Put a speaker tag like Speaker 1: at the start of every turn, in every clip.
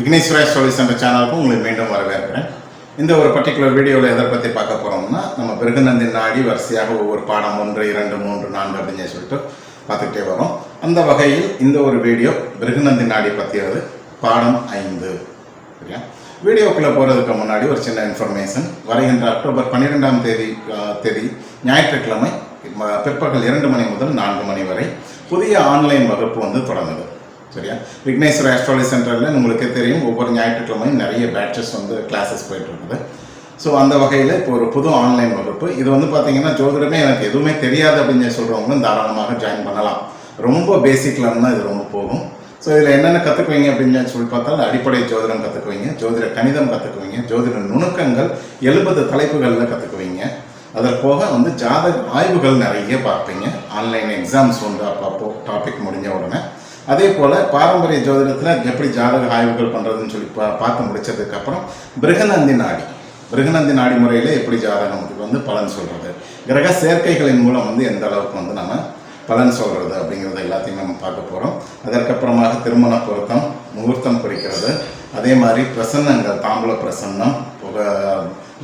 Speaker 1: Vigneswara stories என்ற சேனலுக்கும் உங்களுக்கு மீண்டும் வரவேற்கிறேன். இந்த ஒரு பர்டிகுலர் வீடியோவில் எதை பற்றி பார்க்க போகிறோம்னா நம்ம பிருகநந்தி நாடி வரிசையாக ஒவ்வொரு பாடம் ஒன்று இரண்டு மூன்று நான்கு அப்படின்னு சொல்லிட்டு பார்த்துக்கிட்டே வரோம். அந்த வகையில் இந்த ஒரு வீடியோ பிருகநந்தி நாடி பற்றியது பாடம் ஐந்து. சரியா? வீடியோக்குள்ளே போகிறதுக்கு முன்னாடி ஒரு சின்ன இன்ஃபர்மேஷன் வருகின்ற அக்டோபர் பன்னிரெண்டாம் தேதி தேதி ஞாயிற்றுக்கிழமை பிற்பகல் இரண்டு மணி முதல் நான்கு மணி வரை புதிய ஆன்லைன் வகுப்பு வந்து தொடங்குது. சரியா? விக்னேஸ்வர ஆஸ்ட்ராலஜி சென்டரில் உங்களுக்கே தெரியும் ஒவ்வொரு ஞாயிற்றுக்கிழமையும் நிறைய பேட்சஸ் வந்து கிளாஸஸ் போயிட்டு இருக்குது ஸோ அந்த வகையில் இப்போ ஒரு புது ஆன்லைன் வகுப்பு. இது வந்து பார்த்தீங்கன்னா ஜோதிடமே எனக்கு எதுவுமே தெரியாது அப்படின்னு சொல்கிறவங்களும் தாராளமாக ஜாயின் பண்ணலாம். ரொம்ப பேசிக்லேருந்து தான் இது ரொம்ப போகும் ஸோ இதில் என்னென்ன கற்றுக்குவீங்க அப்படின்னு சொல்லி பார்த்தால் அடிப்படை ஜோதிடம் கற்றுக்குவீங்க ஜோதிட கணிதம் கற்றுக்குவீங்க ஜோதிட நுணுக்கங்கள் எழுபது தலைப்புகளில் கற்றுக்குவீங்க அதில் போக வந்து ஜாதக ஆய்வுகள் நிறைய பார்ப்பீங்க. ஆன்லைன் எக்ஸாம்ஸ் உண்டு அப்பப்போ டாபிக் முடிஞ்ச உடனே. அதே போல் பாரம்பரிய ஜோதிடத்தில் எப்படி ஜாதக ஆய்வுகள் பண்ணுறதுன்னு சொல்லி பா பார்த்து முடிச்சதுக்கப்புறம் பிருகநந்தி நாடி. பிருகநந்தி நாடி முறையில் எப்படி ஜாதகத்துக்கு வந்து பலன் சொல்கிறது கிரக சேர்க்கைகளின் மூலம் வந்து எந்த அளவுக்கு வந்து நம்ம பலன் சொல்கிறது அப்படிங்கிறது எல்லாத்தையும் நம்ம பார்க்க போகிறோம் அதற்கப்புறமாக திருமண பொருத்தம் முகூர்த்தம் குறிக்கிறது. அதே மாதிரி பிரசன்னங்கள் தாம்பூல பிரசன்னம் புக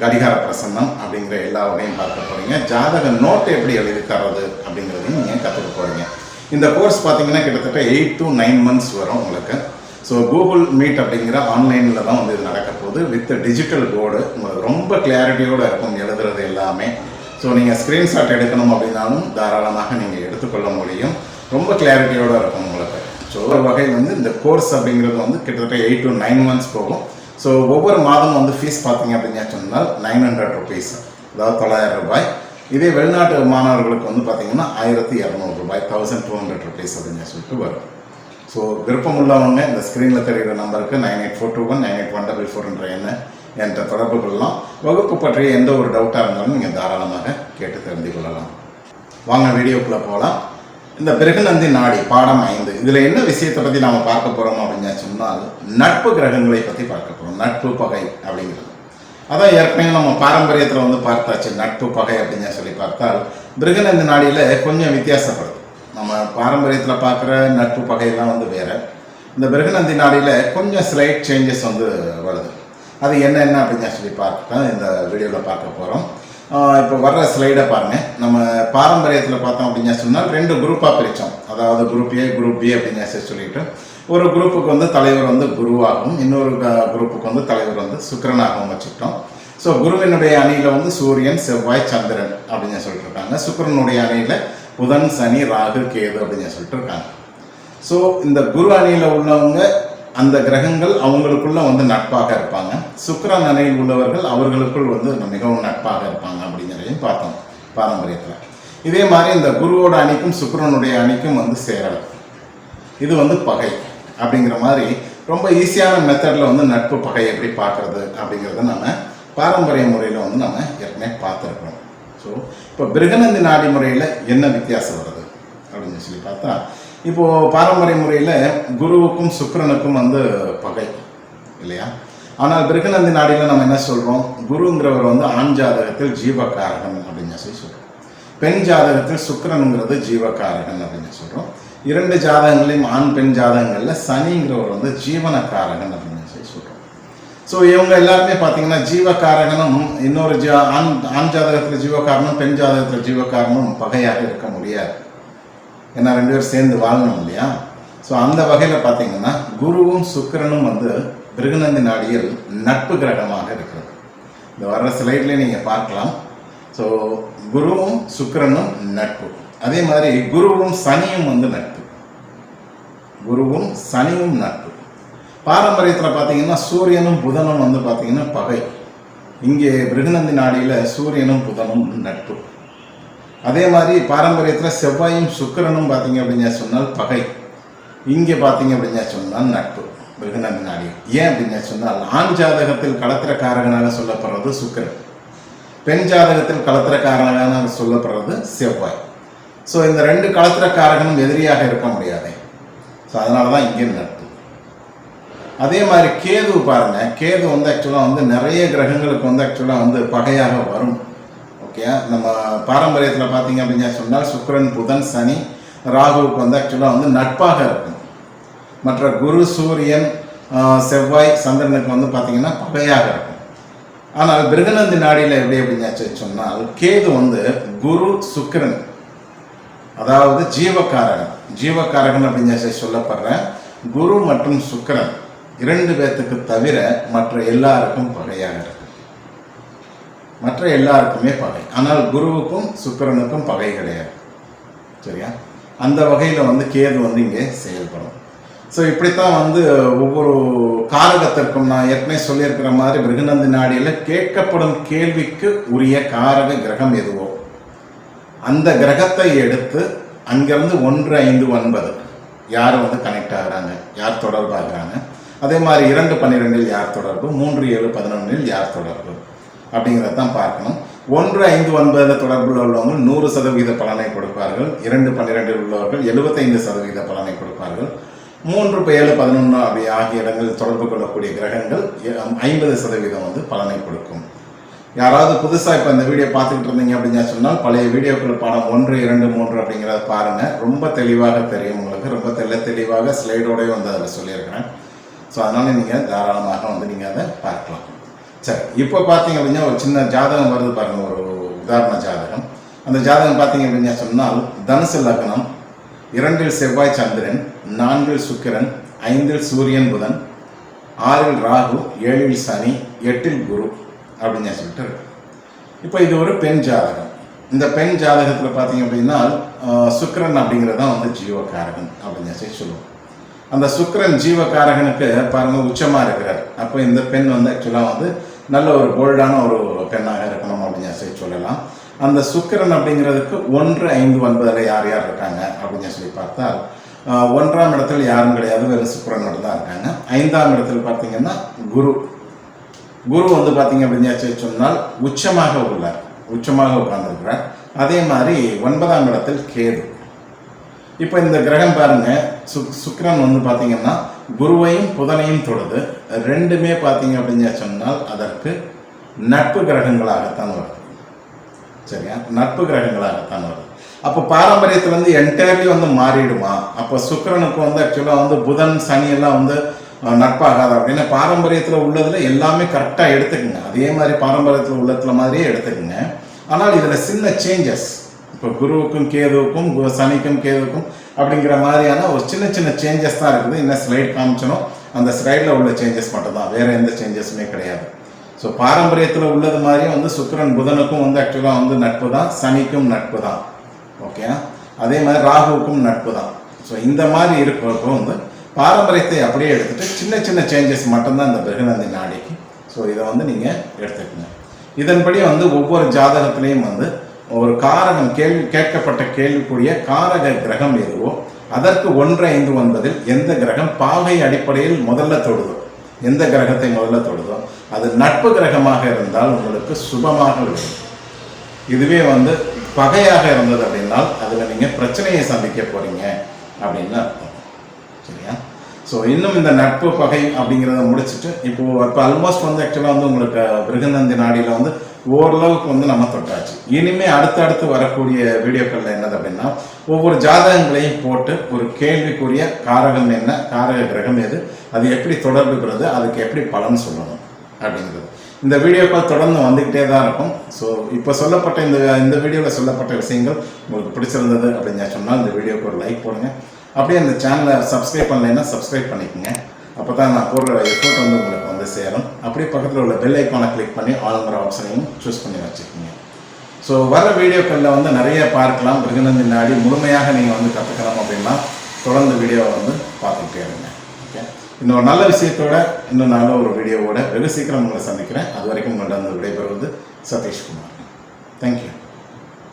Speaker 1: கடிகார பிரசன்னம் அப்படிங்கிற எல்லா வகையும் பார்க்க போகிறீங்க ஜாதக நோட்டு எப்படி எழுதி தர்றது அப்படிங்கிறதையும் நீங்கள் கற்றுக்க போகிறீங்க இந்த கோர்ஸ் பார்த்தீங்கன்னா கிட்டத்தட்ட எயிட் டு நைன் மந்த்ஸ் வரும் உங்களுக்கு. ஸோ கூகுள் மீட் அப்படிங்கிற ஆன்லைனில் தான் வந்து இது நடக்க போகுது. வித் டிஜிட்டல் போர்டு உங்களுக்கு ரொம்ப கிளாரிட்டியோடு இருக்கும் எழுதுறது எல்லாமே. ஸோ நீங்கள் ஸ்க்ரீன்ஷாட் எடுக்கணும் அப்படின்னாலும் தாராளமாக நீங்கள் எடுத்துக்கொள்ள முடியும். ரொம்ப கிளாரிட்டியோடு இருக்கும் உங்களுக்கு. ஸோ ஒரு வகையில் வந்து இந்த கோர்ஸ் அப்படிங்கிறது வந்து கிட்டத்தட்ட எயிட் டு நைன் மந்த்ஸ் போகும். ஸோ ஒவ்வொரு மாதம் வந்து ஃபீஸ் பார்த்தீங்க அப்படின்னு சொன்னால் நைன் ஹண்ட்ரட் ருபீஸ் அதாவது தொள்ளாயிரம் ரூபாய். இதே வெளிநாட்டு மாணவர்களுக்கு வந்து பார்த்தீங்கன்னா ஆயிரத்தி இரநூறுபாய் தௌசண்ட் டூ ஹண்ட்ரட் ருபீஸ் அப்படின்னு சொல்லிட்டு வரும். ஸோ விருப்பம் உள்ளவங்க இந்த ஸ்க்ரீனில் தெரிகிற நம்பருக்கு nine eight four two one nine eight one double ஃபோர்ன்ற என்ன எண்ணை என்ற தொடர்பு கொள்ளலாம் வகுப்பு பற்றிய எந்த ஒரு டவுட்டாக இருந்தாலும் நீங்கள் தாராளமாக கேட்டு தெரிந்து கொள்ளலாம். வாங்க வீடியோக்குள்ளே போகலாம் இந்த பிருகநந்தி நாடி பாடம் ஐந்து. இதில் என்ன விஷயத்தை பற்றி நாம் பார்க்க போகிறோம் அப்படின்னு சொன்னால் நட்பு கிரகங்களை பற்றி பார்க்க போகிறோம் நட்பு பகை அப்படிங்கிறது. அதான் ஏற்கனவே நம்ம பாரம்பரியத்தில் வந்து பார்த்தாச்சு நட்பு பகை அப்படின்னு சொல்லி பார்த்தால் பிருகநந்தி நாடியில் கொஞ்சம் வித்தியாசப்படுது. நம்ம பாரம்பரியத்தில் பார்க்குற நட்பு பகையெல்லாம் வந்து வேறு. இந்த பிருகநந்தி நாடியில் கொஞ்சம் ஸ்லைட் சேஞ்சஸ் வந்து வருது. அது என்னென்ன அப்படின்னு சொல்லி பார்த்து இந்த வீடியோவில் பார்க்க போகிறோம் இப்போ வர்ற ஸ்லைடை பாருங்கள் நம்ம பாரம்பரியத்தில் பார்த்தோம் அப்படின்னு சொன்னால் ரெண்டு குரூப்பாக பிரித்தோம் அதாவது குரூப் ஏ குரூப் பி அப்படின்னு சொல்லி சொல்லிட்டு ஒரு குரூப்புக்கு வந்து தலைவர் வந்து குருவாகவும் இன்னொரு க- குரூப்புக்கு வந்து தலைவர் வந்து சுக்கரனாகவும் வச்சுக்கிட்டோம். ஸோ குருவினுடைய அணியில் வந்து சூரியன் செவ்வாய் சந்திரன் அப்படின்னு சொல்லிட்டு இருக்காங்க சுக்கரனுடைய அணியில் புதன் சனி ராகு கேது அப்படின்னு சொல்லிட்டு இருக்காங்க ஸோ இந்த குரு அணியில் உள்ளவங்க அந்த கிரகங்கள் அவங்களுக்குள்ள வந்து நட்பாக இருப்பாங்க. சுக்கரன் அணியில் உள்ளவர்கள் அவர்களுக்குள் வந்து மிகவும் நட்பாக இருப்பாங்க அப்படிங்கிறதையும் பார்த்தோம் பாரம்பரியத்தில். இதே மாதிரி இந்த குருவோட அணிக்கும் சுக்கிரனுடைய அணிக்கும் வந்து சேரலை. இது வந்து பகை. அப்படிங்கிற மாதிரி ரொம்ப ஈஸியான மெத்தடில் வந்து நட்பு பகை எப்படி பார்க்குறது அப்படிங்கிறத நம்ம பாரம்பரிய முறையில் வந்து நம்ம ஏற்கனவே பார்த்துருக்குறோம். ஸோ இப்போ பிருகநந்தி நாடி முறையில் என்ன வித்தியாசம் வருது அப்படின்னு சொல்லி பார்த்தா இப்போது பாரம்பரிய முறையில் குருவுக்கும் சுக்கரனுக்கும் வந்து பகை இல்லையா? ஆனால் பிருகநந்தி நாடியில் நம்ம என்ன சொல்கிறோம் குருங்கிறவர் வந்து ஆண் ஜாதகத்தில் ஜீவகாரகன் அப்படின்னு சொல்லி சொல்கிறோம் பெண் ஜாதகத்தில் சுக்கரனுங்கிறது ஜீவகாரகன் அப்படின்னு சொல்கிறோம் இரண்டு ஜாதகங்களையும் ஆண் பெண் ஜாதகங்களில் சனிங்கிறவர் வந்து ஜீவனக்காரகன் அப்படின்னு சொல்லி சொல்கிறோம் ஸோ இவங்க எல்லாருமே பார்த்தீங்கன்னா ஜீவகாரகனும் இன்னொரு ஜா ஆண் ஆண் ஜாதகத்தில் ஜீவகாரனும் பெண் ஜாதகத்தில் ஜீவகாரனும் பகையாக இருக்க முடியாது. ஏன்னா ரெண்டு பேரும் சேர்ந்து வாழணும் இல்லையா? ஸோ அந்த வகையில் பார்த்தீங்கன்னா குருவும் சுக்கரனும் வந்து பிருகநந்தி நாடியில் நட்பு கிரகமாக இருக்கிறது. இந்த வர்ற ஸ்லைட்லேயே நீங்கள் பார்க்கலாம். ஸோ குருவும் சுக்கிரனும் நட்பு. அதே மாதிரி குருவும் சனியும் வந்து நட்பு. குருவும் சனியும் நட்பு. பாரம்பரியத்தில் பார்த்தீங்கன்னா சூரியனும் புதனும் வந்து பார்த்தீங்கன்னா பகை. இங்கே பிருகநந்தி நாடியில் சூரியனும் புதனும் நட்பு. அதே மாதிரி பாரம்பரியத்தில் செவ்வாயும் சுக்கிரனும் பார்த்தீங்க அப்படின்னு சொன்னால் பகை. இங்கே பார்த்தீங்க அப்படின்னு சொன்னால் நட்பு பிருகநந்தி நாடி. ஏன் அப்படின்னு சொன்னால் ஆண் ஜாதகத்தில் களத்திரக்காரகனாக சொல்லப்படுறது சுக்கரன். பெண் ஜாதகத்தில் களத்திரக்காரகனாக சொல்லப்படுறது செவ்வாய். ஸோ இந்த ரெண்டு களத்திரக்காரகனும் எதிரியாக இருக்க முடியாது. ஸோ அதனால தான் இங்கே நட்பு அதே மாதிரி கேது பாருங்க. கேது வந்து ஆக்சுவலாக வந்து நிறைய கிரகங்களுக்கு வந்து ஆக்சுவலாக வந்து பகையாக வரும். ஓகே நம்ம பாரம்பரியத்தில் பார்த்தீங்க அப்படின்னு சொன்னால் சுக்கரன் புதன் சனி ராகுவுக்கு வந்து ஆக்சுவலாக வந்து நட்பாக இருக்கும். மற்ற குரு சூரியன் செவ்வாய் சந்திரனுக்கு வந்து பார்த்தீங்கன்னா பகையாக இருக்கும். ஆனால் பிருகநந்தி நாடியில் எப்படி எப்படின்னு சொன்னால் கேது வந்து குரு சுக்கிரன். அதாவது ஜீவகாரகன். ஜீவகாரகன் அப்படின்னு சொல்லி சொல்லப்படுற குரு மற்றும் சுக்கரன் இரண்டு பேர்த்துக்கு தவிர மற்ற எல்லாருக்கும் பகையாக இருக்கு. மற்ற எல்லாருக்குமே பகை. ஆனால் குருவுக்கும் சுக்கிரனுக்கும் பகை கிடையாது. சரியா? அந்த வகையில் வந்து கேது வந்து இங்கே செயல்படும். ஸோ இப்படித்தான் வந்து ஒவ்வொரு காரகத்திற்கும் நான் ஏற்கனவே சொல்லியிருக்கிற மாதிரி மிருகநந்தி நாடியில் கேட்கப்படும் கேள்விக்கு உரிய காரக கிரகம் எதுவோ. அந்த கிரகத்தை எடுத்து அங்கிருந்து ஒன்று ஐந்து ஒன்பது. யார் வந்து கனெக்ட் ஆகுறாங்க? யார் தொடர்பாகிறாங்க அதே மாதிரி இரண்டு பன்னிரெண்டில் யார் தொடர்பு? மூன்று ஏழு பதினொன்றில் யார் தொடர்பு? அப்படிங்கிறத தான் பார்க்கணும். ஒன்று ஐந்து ஒன்பது தொடர்பில் உள்ளவங்க நூறு சதவீத பலனை கொடுப்பார்கள். இரண்டு பன்னிரெண்டில் உள்ளவர்கள் எழுபத்தைந்து சதவீத பலனை கொடுப்பார்கள். மூன்று ஏழு பதினொன்று அப்படி ஆகிய இடங்களில் தொடர்பு கொள்ளக்கூடிய கிரகங்கள் ஐம்பது சதவீதம் வந்து பலனை கொடுக்கும். யாராவது புதுசாக இப்போ இந்த வீடியோ பார்த்துக்கிட்டு இருந்தீங்க அப்படின்னு சொன்னால் பழைய வீடியோக்கள் பாடம் ஒன்று இரண்டு மூன்று அப்படிங்கிறத பாருங்கள் ரொம்ப தெளிவாக தெரியும் உங்களுக்கு. ரொம்ப தெள்ள தெளிவாக ஸ்லைடோடய வந்து அதில் சொல்லியிருக்கிறேன். ஸோ அதனால் நீங்கள் தாராளமாக வந்து நீங்கள் அதை பார்க்கலாம். சரி இப்போ பார்த்தீங்க அப்படின்னா ஒரு சின்ன ஜாதகம் வருது பாருங்கள் ஒரு உதாரண ஜாதகம். அந்த ஜாதகம் பார்த்தீங்க அப்படின்னா சொன்னால் தனுசு லக்னம் இரண்டில் செவ்வாய் சந்திரன் நான்கில் சுக்கிரன் ஐந்தில் சூரியன் புதன் ஆறில் ராகு ஏழில் சனி எட்டில் குரு. அப்படின்னு சொல்லிட்டு இருக்கு இப்போ இது ஒரு பெண் ஜாதகம். இந்த பெண் ஜாதகத்தில் பார்த்தீங்க அப்படின்னா சுக்கரன் அப்படிங்கிறது தான் வந்து ஜீவகாரகன் அப்படின்னு சொல்லி சொல்லுவோம். அந்த சுக்கரன் ஜீவகாரகனுக்கு பாருங்கள் உச்சமாக இருக்கிறார். அப்போ இந்த பெண் வந்து ஆக்சுவலாக வந்து நல்ல ஒரு போல்டான ஒரு பெண்ணாக இருக்கணும் அப்படின்னு சொல்லி சொல்லலாம். அந்த சுக்கிரன் அப்படிங்கிறதுக்கு ஒன்று ஐந்து ஒன்பதில் யார் யார் இருக்காங்க அப்படின்னு சொல்லி பார்த்தால் ஒன்றாம் இடத்துல யாரும் கிடையாது வெறும் சுக்கிரன் தான் இருக்காங்க. ஐந்தாம் இடத்துல பார்த்தீங்கன்னா குரு. குரு வந்து பார்த்தீங்க அப்படின்னு சொன்னால் உச்சமாக உள்ளார். உச்சமாக உட்கார்ந்துருக்கிறார். அதே மாதிரி ஒன்பதாம் இடத்தில் கேது. இப்போ இந்த கிரகம் பாருங்க. சு சுக்ரன் வந்து பார்த்தீங்கன்னா குருவையும் புதனையும் தொடுது. ரெண்டுமே பார்த்தீங்க அப்படின்னு சொன்னால் அதற்கு நட்பு கிரகங்களாகத்தான் வருது. சரியா? நட்பு கிரகங்களாகத்தான் வருது. அப்போ பாரம்பரியத்தில் வந்து என்டையர்லி வந்து மாறிடுமா? அப்போ சுக்கரனுக்கு வந்து ஆக்சுவலாக வந்து புதன் சனி எல்லாம் வந்து நட்பாகாது அப்படின்னு பாரம்பரியத்தில் உள்ளதில் எல்லாமே கரெக்டாக எடுத்துக்கோங்க. அதே மாதிரி பாரம்பரியத்தில் உள்ளத்துல மாதிரியே எடுத்துக்கங்க. ஆனால் இதில் சின்ன சேஞ்சஸ் இப்போ குருவுக்கும் கேதுவுக்கும் கு- சனிக்கும் கேதுவுக்கும் அப்படிங்கிற மாதிரியான ஒரு சின்ன சின்ன சேஞ்சஸ் தான் இருக்குது. இன்னும் ஸ்லைட் காமிச்சனும். அந்த ஸ்லைடில் உள்ள சேஞ்சஸ் மட்டும்தான். வேறு எந்த சேஞ்சஸுமே கிடையாது. ஸோ பாரம்பரியத்தில் உள்ளது மாதிரியும் வந்து சுக்கரன் புதனுக்கும் வந்து ஆக்சுவலாக வந்து நட்பு தான். சனிக்கும் நட்பு தான். ஓகே அதே மாதிரி ராகுவுக்கும் நட்பு தான். ஸோ இந்த மாதிரி இருக்கிறப்போ வந்து பாரம்பரியத்தை அப்படியே எடுத்துகிட்டு சின்ன சின்ன சேஞ்சஸ் மட்டும்தான் இந்த பிருகநந்தி நாடிக்கு. ஸோ இதை வந்து நீங்கள் எடுத்துக்கங்க. இதன்படி வந்து ஒவ்வொரு ஜாதகத்திலையும் வந்து ஒரு காரகம் கேள்வி கேட்கப்பட்ட கேள்விக்குரிய காரக கிரகம் எதுவோ அதற்கு ஒன்று ஐந்து ஒன்பதில் எந்த கிரகம் பாகை அடிப்படையில் முதல்ல தொடுதோ எந்த கிரகத்தை முதல்ல தொடுதோ அது நட்பு கிரகமாக இருந்தால் உங்களுக்கு சுபமாக விடும் இதுவே வந்து பகையாக இருந்தது அப்படின்னால் அதில் நீங்கள் பிரச்சனையை சந்திக்க போகிறீங்க அப்படின்னு சரியா ஸோ இன்னும் இந்த நட்பு பகை அப்படிங்கிறத முடிச்சுட்டு இப்போ இப்போ ஆல்மோஸ்ட் வந்து ஆக்சுவலாக வந்து உங்களுக்கு பிருகநந்தி நாடியில் வந்து ஓரளவுக்கு வந்து நம்ம தொட்டாச்சு. இனிமே அடுத்தடுத்து வரக்கூடிய வீடியோக்களில் என்னது அப்படின்னா ஒவ்வொரு ஜாதகங்களையும் போட்டு ஒரு கேள்விக்குரிய காரகம் என்ன காரக கிரகம் எது அது எப்படி தொடர்புகிறது அதுக்கு எப்படி பலன் சொல்லணும் அப்படிங்கிறது. இந்த வீடியோக்கள் தொடர்ந்து வந்துக்கிட்டே தான் இருக்கும். ஸோ இப்போ சொல்லப்பட்ட இந்த இந்த வீடியோவில் சொல்லப்பட்ட விஷயங்கள் உங்களுக்கு பிடிச்சிருந்தது அப்படின்னு சொன்னால் இந்த வீடியோக்கு ஒரு லைக் போடுங்க. அப்படியே அந்த சேனலை சப்ஸ்கிரைப் பண்ணலைன்னா சப்ஸ்கிரைப் பண்ணிக்கோங்க. அப்போ தான் நான் போடுற எஃபோர்ட் வந்து உங்களுக்கு வந்து சேரும். அப்படியே பக்கத்தில் உள்ள பெல் ஐக்கானை கிளிக் பண்ணி ஆளுங்கிற ஆப்ஷனையும் சூஸ் பண்ணி வச்சுக்கோங்க. ஸோ வர வீடியோக்களில் வந்து நிறைய பார்க்கலாம். மிருகநந்தி நாடி முழுமையாக நீங்கள் வந்து கற்றுக்கலாம் அப்படின்னா தொடர்ந்து வீடியோவை வந்து பார்த்துக்கிட்டே இருங்க. ஓகே இன்னொரு நல்ல விஷயத்தோட இன்னும் நல்ல ஒரு வீடியோவோட வெகு சீக்கிரம் உங்களை சந்திக்கிறேன். அது வரைக்கும் உங்கள்கிட்ட வந்து விடைபெறுவது சதீஷ்குமார். தேங்க்யூ